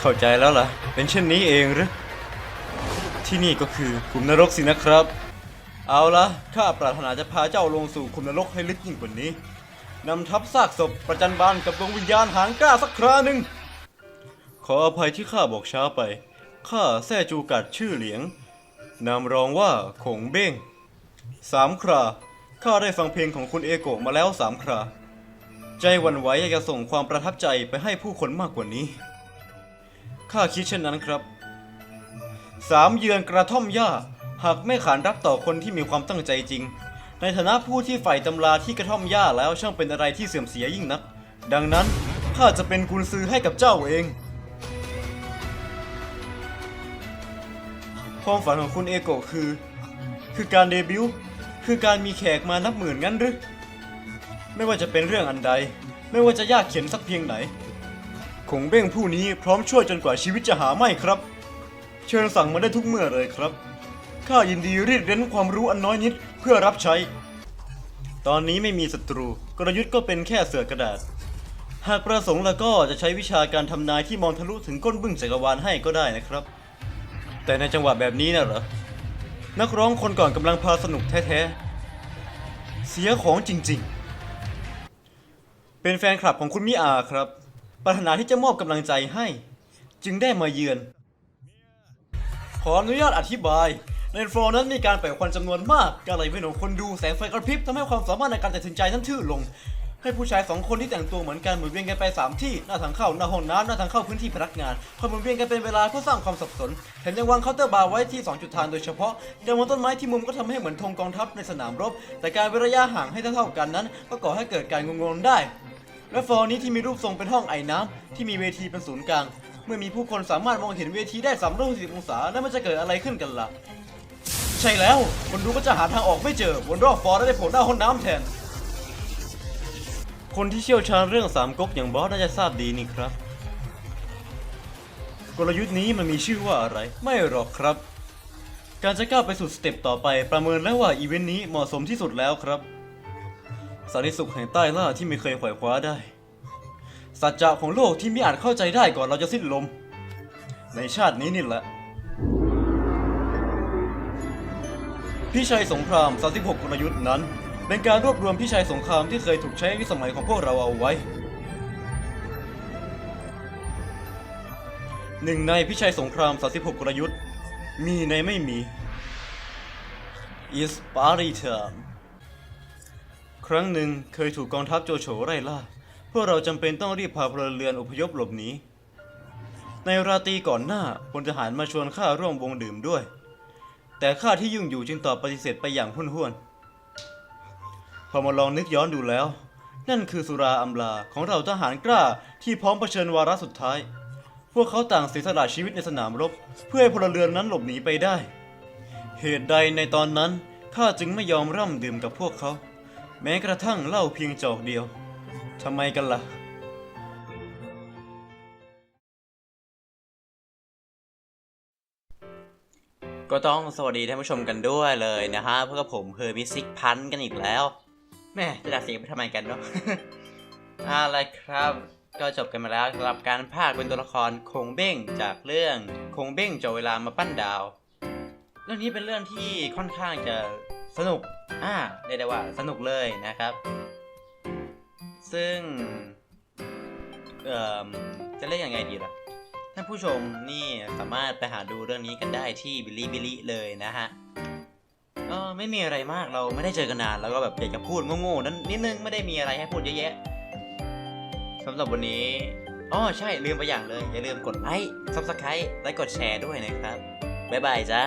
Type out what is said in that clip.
เข้าใจแล้วล่ะ เป็นเช่นนี้เองหรือ ที่นี่ก็คือขุมนรกสินะครับ เอาละข้าปรารถนาจะพาเจ้าลงสู่ขุมนรกให้ลึกยิ่งกว่านี้ นำทัพซากศพประจันบานกับดวงวิญญาณหางกล้าสักคราหนึ่ง ขออภัยที่ข้าบอกช้าไป ข้าแซ่จูกัดชื่อเหลียง นามรองว่าขงเบ้งสามครา ข้าได้ฟังเพลงของคุณเอโกะมาแล้วสามครา ใจหวันไหวอยากจะส่งความประทับใจไปให้ผู้คนมากกว่านี้ ข้าคิดเช่นนั้นครับ สามเยือนกระท่อมหญ้า หากไม่ขานรับต่อคนที่มีความตั้งใจจริง ในฐานะผู้ที่ใฝ่ตำราที่กระท่อมหญ้าแล้วช่างเป็นอะไรที่เสื่อมเสียยิ่งนัก ดังนั้นข้าจะเป็นกุญซือให้กับเจ้าเอง ความฝันของคุณเอโกะคือ คือการเดบิวต์คือการมีแขกมานับหมื่นงั้นหรือ ไม่ว่าจะเป็นเรื่องอันใด ไม่ว่าจะยากเข็นสักเพียงไหน คงเบ้งผู้นี้พร้อมช่วยจนกว่าชีวิตจะหาไม่ครับ เชิญสั่งมาได้ทุกเมื่อเลยครับ ข้ายินดีรีดเร้นความรู้อันน้อยนิดเพื่อรับใช้ ตอนนี้ไม่มีศัตรู กลยุทธ์ก็เป็นแค่เสือกระดาษ หากประสงค์แล้วก็จะใช้วิชาการทำนายที่มองทะลุถึงก้นบึ้งจักรวาลให้ก็ได้นะครับ แต่ในจังหวะแบบนี้น่ะเหรอ นักร้องคนก่อนกำลังพาสนุกแท้ๆ เสียของจริง ๆ เป็นแฟนคลับของคุณมิอาครับ ปรารถนาที่จะมอบกำลังใจให้ จึงได้มาเยือน ขออนุญาตอธิบาย ในฟลอร์นั้นมีการปล่อยควันจำนวนมากการไหลเวียนของคนดูแสงไฟกระพริบทำให้ความสามารถในการตัดสินใจนั้นทื่อลง ให้ผู้ชายสองคนที่แต่งตัวเหมือนกันหมุนเวียนกันไปสามที่หน้าทางเข้าหน้าห้องน้ำหน้าทางเข้าพื้นที่พนักงานคอยหมุนเวียนกันเป็นเวลาเพื่อสร้างความสับสนแถมยังวางเคาน์เตอร์บาร์ไว้ที่2จุดทางโดยเฉพาะการวางต้นไม้ที่มุมก็ทำให้เหมือนธงกองทัพในสนามรบ แต่การเว้นระยะห่างให้เท่าๆกันนั้น ก็ก่อให้เกิดการงงๆได้ และฟลอร์นี้ที่มีรูปทรงเป็นห้องไอ้น้ำที่มีเวทีเป็นศูนย์กลาง เมื่อมีผู้คนสามารถมองเห็นเวทีได้360องศาแล้วมันจะเกิดอะไรขึ้นกันล่ะ ใช่แล้วคนดูก็จะหาทางออกไม่เจอวนรอบฟอร์และได้โผล่หน้าห้องน้ำแทน คนที่เชี่ยวชาญเรื่องสามก๊กอย่างบอสน่าจะทราบดีนี่ครับ กลยุทธ์นี้มันมีชื่อว่าอะไร ไม่หรอกครับ การจะก้าวไปสู่สเต็ปต่อไปประเมินแล้วว่าอีเวนต์นี้เหมาะสมที่สุดแล้วครับ สันติสุขแห่งใต้ล่าที่ไม่เคยขวายคว้าได้ สัจจะของโลกที่ไม่อาจเข้าใจได้ก่อนเราจะสิ้นลม ในชาตินี้นี่แหละ พี่ชัยสงคราม 36กลยุทธ์นั้น เป็นการรวบรวมพี่ชัยสงครามที่เคยถูกใช้ในสมัยของพวกเราเอาไว้ หนึ่งในพี่ชัยสงคราม 36กลยุทธ์ มีในไม่มี is party time ครั้งหนึ่งเคยถูกกองทัพโจโฉไล่ล่า พวกเราจำเป็นต้องรีบพาพลเรือนอพยพหลบหนี ในราตรีก่อนหน้าพลทหารมาชวนข้าร่วมวงดื่มด้วย แต่ข้าที่ยุ่งอยู่จึงตอบปฏิเสธไปอย่างห้นห้วนๆพอมาลองนึกย้อนดูแล้ว นั่นคือสุราอำลาของเราทหารกล้าที่พร้อมเผชิญวาระสุดท้าย พวกเขาต่างเสียสละชีวิตในสนามรบ เพื่อให้พลเรือนนั้นหลบหนีไปได้ เหตุใดในตอนนั้นข้าจึงไม่ยอมร่ำดื่มกับพวกเขา แม้กระทั่งเหล้าเพียงจอกเดียวทำไมกันล่ะ ก็ต้องสวัสดีท่านผู้ชมกันด้วยเลยนะฮะพวกบผมเฮอร์มิซิกพันกันอีกแล้วแม่จะดัดเสียงไปทำไมกันเนาะ อะไรครับ ก็จบกันมาแล้วสำหรับการพากเป็นตัวละครคงเบ้งจากเรื่องคงเบ้งจะเวลามาปั้นดาว เรื่องนี้เป็นเรื่องที่ค่อนข้างจะ สนุก อ่าเรียกได้ว่าสนุกเลยนะครับ ซึ่ง เอ่อ จะเรียกยังไงดีล่ะ ท่านผู้ชมนี่สามารถไปหาดูเรื่องนี้กันได้ที่บิลิบิลิเลยนะฮะก็ไม่มีอะไรมากเราไม่ได้เจอกันนาน แล้วก็แบบอยากจะพูดโง่ๆนั้นนิดนึงไม่ได้มีอะไรให้พูดเยอะแยะสำหรับวันนี้อ๋อใช่ลืมไปอย่างเลย อย่าลืมกดไลค์ซับสไครต์และกดแชร์ด้วยนะครับ บ๊ายบายจ้า